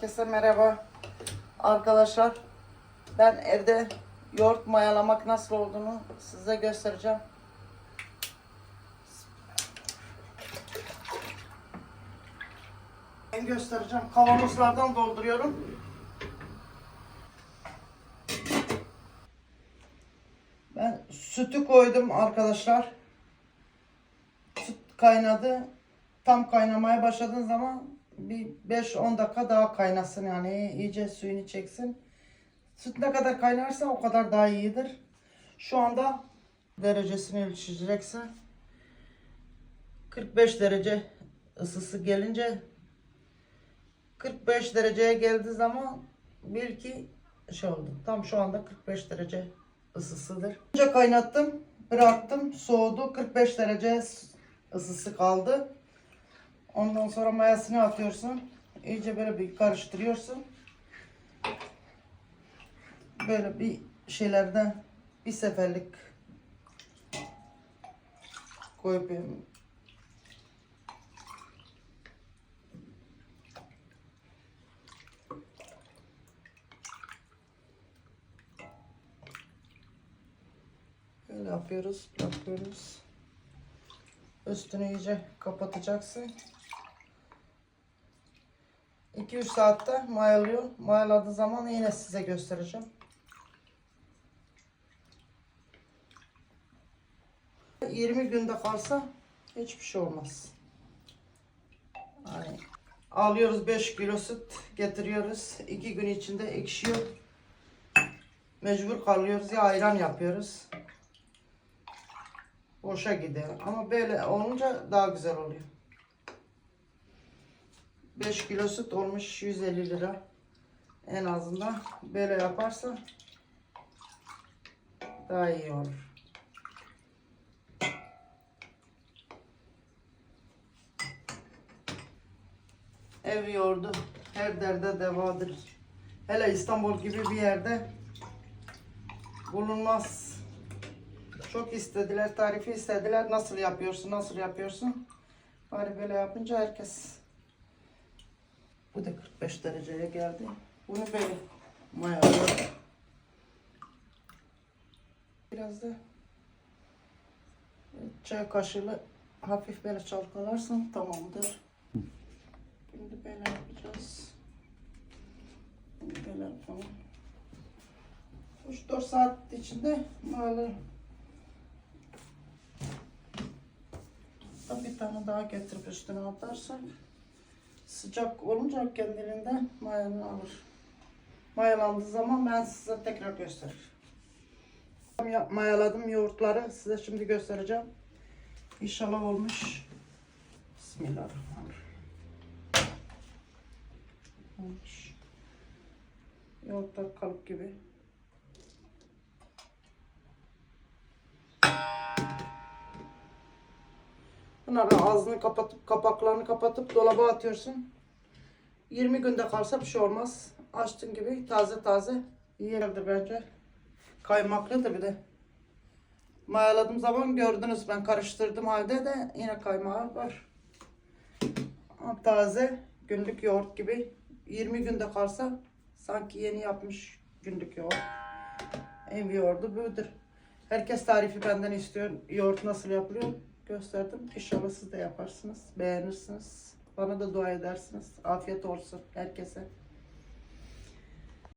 Herkese merhaba arkadaşlar. Ben evde yoğurt mayalamak nasıl olduğunu size göstereceğim. Ben göstereceğim. Kavanozlardan dolduruyorum. Ben sütü koydum arkadaşlar. Süt kaynadı. Tam kaynamaya başladığın zaman bir 5-10 dakika daha kaynasın yani iyice suyunu çeksin. Süt ne kadar kaynarsa o kadar daha iyidir. Şu anda derecesini ölçeceksin. 45 derece ısısı gelince 45 dereceye geldiği zaman bil ki şey oldu. Tam şu anda 45 derece ısısıdır. Önce kaynattım, bıraktım, soğudu. 45 derece ısısı kaldı. Ondan sonra mayasını atıyorsun. İyice böyle bir karıştırıyorsun. Böyle bir şeylerden bir seferlik koyup Böyle yapıyoruz, bırakıyoruz. Üstünü iyice kapatacaksın. 2-3 saatte mayalıyor. Mayaladığı zaman yine size göstereceğim. ...20 günde kalsa hiçbir şey olmaz. Yani alıyoruz 5 kilo süt getiriyoruz. 2 gün içinde ekşiyor. Mecbur kalıyoruz ya ayran yapıyoruz. Boşa gidiyor. Ama böyle olunca daha güzel oluyor. 5 kilo süt olmuş 150 lira. En azından böyle yaparsa daha iyi olur. Ev yoğurdu her derde devadır. Hele İstanbul gibi bir yerde bulunmaz. Çok istediler, tarifi istediler. Nasıl yapıyorsun, nasıl yapıyorsun? Bari böyle yapınca herkes. Bu da 45 dereceye geldi. Bunu böyle mayalıyorum. Biraz da çay kaşığıyla hafif böyle çalkalarsın tamamdır. Şimdi böyle yapacağız. Böyle yapalım. 3-4 saat içinde mayalarım. bir tane daha getirip üstüne atarsak sıcak olunca kendiliğinden mayanı alır. Mayalandığı zaman ben size tekrar gösteririm. Mayaladım yoğurtları size şimdi göstereceğim. İnşallah olmuş. Bismillahirrahmanirrahim. Olmuş. Yoğurtlar kalıp gibi. Bunların ağzını kapatıp kapaklarını kapatıp dolaba atıyorsun. 20 günde kalsa bir şey olmaz. Açtığın gibi taze taze yerdir bence. Kaymaklıdır bir de. Mayaladığım zaman gördünüz ben karıştırdım halde de yine kaymağı var. Taze günlük yoğurt gibi 20 günde kalsa sanki yeni yapmış günlük yoğurt. Ev yoğurdu budur. Herkes tarifi benden istiyor. Yoğurt nasıl yapılıyor? Gösterdim. İnşallah siz de yaparsınız. Beğenirsiniz. Bana da dua edersiniz. Afiyet olsun herkese.